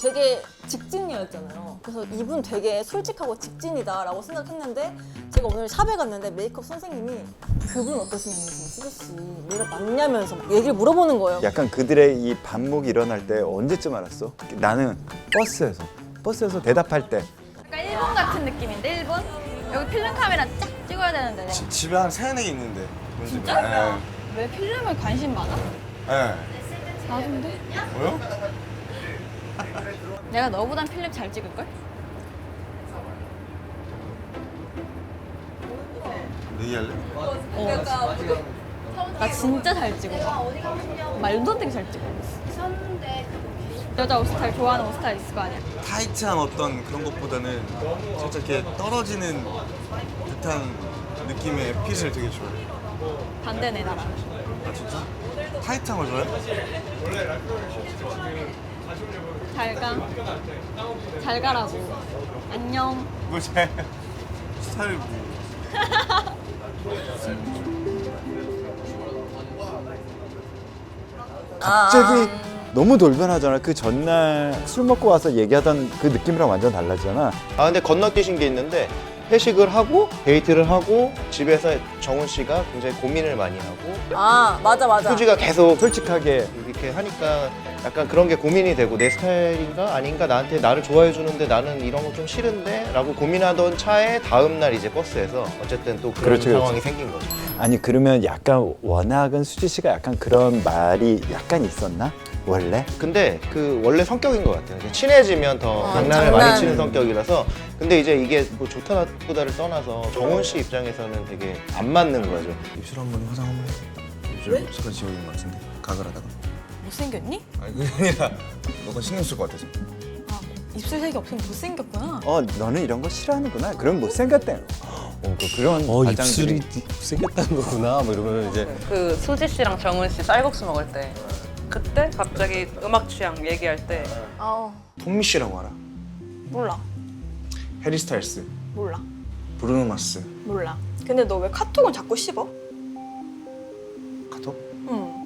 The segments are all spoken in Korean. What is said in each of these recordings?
되게 직진이었잖아요. 그래서 이분 되게 솔직하고 직진이다라고 생각했는데 제가 오늘 샵에 갔는데 메이크업 선생님이 그분 어떠시냐면서 수지 씨 매력 맞냐면서 막 얘기를 물어보는 거예요. 약간 그들의 이 반목이 일어날 때 언제쯤 알았어? 나는 버스에서 버스에서 대답할 때 약간 일본 같은 느낌인데 일본? 여기 필름 카메라 쫙 찍어야 되는데 지- 집에 한 세네 개 있는데. 진짜? 왜 필름에 관심 많아? 예. 나도인데? 뭐요? 내가 너보단 필름 잘 찍을걸? 내기할래? 나 진짜 잘 찍어 말도 안 되게 잘 찍어 여자 옷 스타일 좋아하는 옷 스타일 있을 거 아니야 타이트한 어떤 그런 것보다는 살짝 이렇게 떨어지는 듯한 느낌의 핏을 되게 좋아해. 반대네 나랑 아 진짜? 타이트한 걸 좋아해? 잘 가 잘 가라고 안녕 뭐 잘... 스타일 뭐... 갑자기 너무 돌변하잖아. 그 전날 술 먹고 와서 얘기하던 그 느낌이랑 완전 달라지잖아. 아 근데 건너뛰신 게 있는데 회식을 하고 데이트를 하고 집에서 정훈 씨가 굉장히 고민을 많이 하고 아 맞아 맞아. 수지가 계속 솔직하게 이렇게 하니까 약간 그런 게 고민이 되고 내 스타일인가 아닌가 나한테 나를 좋아해 주는데 나는 이런 거 좀 싫은데 라고 고민하던 차에 다음 날 이제 버스에서 어쨌든 또 그런 그렇죠, 그렇죠. 상황이 생긴 거죠. 아니 그러면 약간 워낙은 수지 씨가 약간 그런 말이 약간 있었나? 원래? 근데 그 원래 성격인 것 같아요. 이제 친해지면 더 아, 장난을 장난. 많이 치는 성격이라서 근데 이제 이게 뭐 좋다 나쁘다를 떠나서 정훈 씨 입장에서는 되게 안 맞는 거죠. 입술 한 번 화장 한 번 해. 입술 입술까지 지워진 것 같은데 가글 하다가. 못생겼니? 아니 그게 아니라 너가 신경 쓸 것 같아서. 아 입술 색이 없으면 못생겼구나 어 너는 이런 거 싫어하는구나. 그럼 못생겼대. 어, 그, 그런 어 과장들이 입술이 생겼다는 거구나 뭐 이러면 이제 그 수지 씨랑 정은 씨 쌀국수 먹을 때 그때 갑자기 음악 취향 얘기할 때 아 톰미 씨라고 알아? 몰라 해리 스타일스, 몰라 브루노 마스, 몰라 근데 너 왜 카톡은 자꾸 씹어? 카톡? 응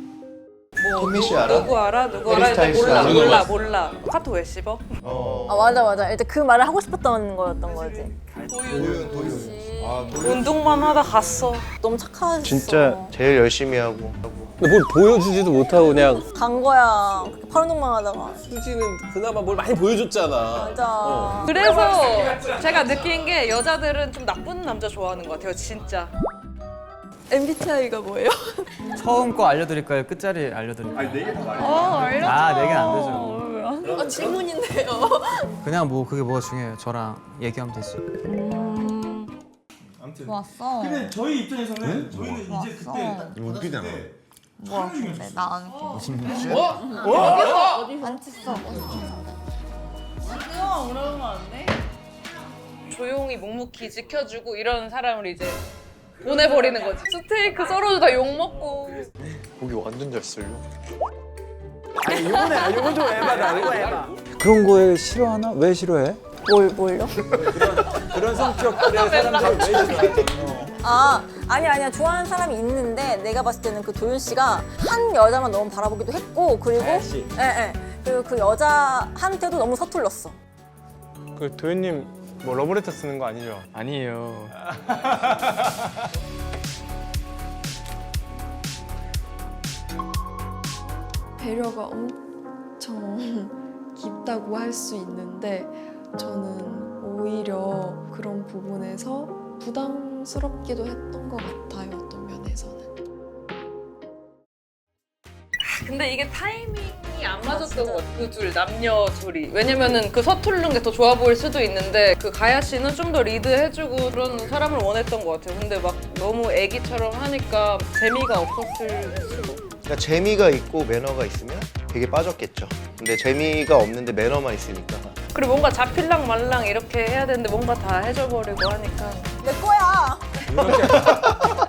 뭐 톰미 씨 누구, 알아? 누구 알아? 누구 해리 알아? 일단 스타일스 몰라 알아? 몰라 몰라 카톡 왜 씹어? 아 맞아 맞아. 일단 그 말을 하고 싶었던 거였던 거지. 운동만 하다 갔어 너무 착하셨어. 진짜 제일 열심히 하고 근데 뭘 보여주지도 못하고 그냥 간 거야. 그렇게 파란동만 하다가. 수지는 그나마 뭘 많이 보여줬잖아 맞아. 그래서 제가 느낀 게 여자들은 좀 나쁜 남자 좋아하는 것 같아요 진짜 MBTI가 뭐예요? 처음 거 알려드릴까요? 끝자리 알려드릴까요? 어 알려줘 아, 네개안 되죠. 아, 질문인데요. 그냥 뭐 그게 뭐가 중요해요. 저랑 얘기하면 되지. 좋았어. 근데 저희 입장에서는 저희는 이제 그때 딱 웃기잖아. 뭐야 근데 나안 조용히 묵묵히 지켜주고 이런 사람을 이제 보내버리는 거지 스테이크 썰어주다 욕먹고 고기 완전 잘 쓸려. 그런 거에 싫어하나? 왜 싫어해? 뭘 뭘요? 그런 성격들의 사람들 왜 싫어해? 아 아니 아니야 좋아하는 사람이 있는데 내가 봤을 때는 그 도윤 씨가 한 여자만 너무 바라보기도 했고 그리고 알지. 예예 그리고 그 여자한테도 너무 서툴렀어. 그 도현님 뭐 러브레터 쓰는 거 아니죠? 아니에요. 배려가 엄청 깊다고 할 수 있는데 저는 오히려 그런 부분에서 부담스럽기도 했던 것 같아요 어떤 면에서는 근데 이게 타이밍이 안 맞았던 것 같아. 그둘 남녀 둘이. 왜냐면은 그 서투른 게 더 좋아 보일 수도 있는데 그 가야 씨는 좀 더 리드해주고 그런 사람을 원했던 것 같아요. 근데 막 너무 애기처럼 하니까 재미가 없었을 수도. 그러니까 재미가 있고 매너가 있으면 되게 빠졌겠죠. 근데 재미가 없는데 매너만 있으니까 그리고 뭔가 잡힐랑 말랑 이렇게 해야 되는데 뭔가 다 해줘버리고 하니까 내 거야.